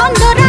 বন্দর